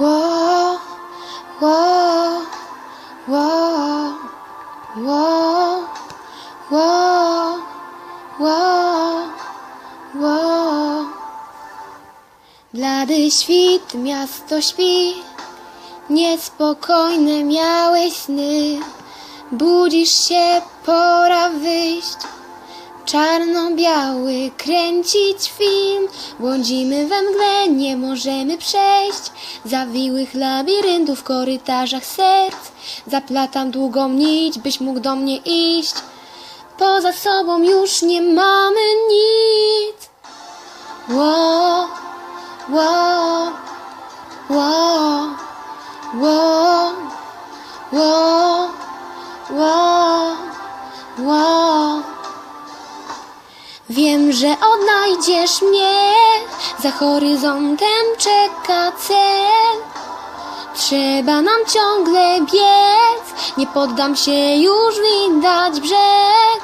Ło, ło. Blady świt, miasto śpi, niespokojne miałeś sny. Budzisz się, pora wyjść, czarno-biały kręcić film. Błądzimy we mgle, nie możemy przejść zawiłych labiryntów w korytarzach serc. Zaplatam długą nić, byś mógł do mnie iść. Poza sobą już nie mamy nic. Ło, ło, ło, ło, ło, ło, ło. Wiem, że odnajdziesz mnie, za horyzontem czeka cel. Trzeba nam ciągle biec, nie poddam się, już widać brzeg.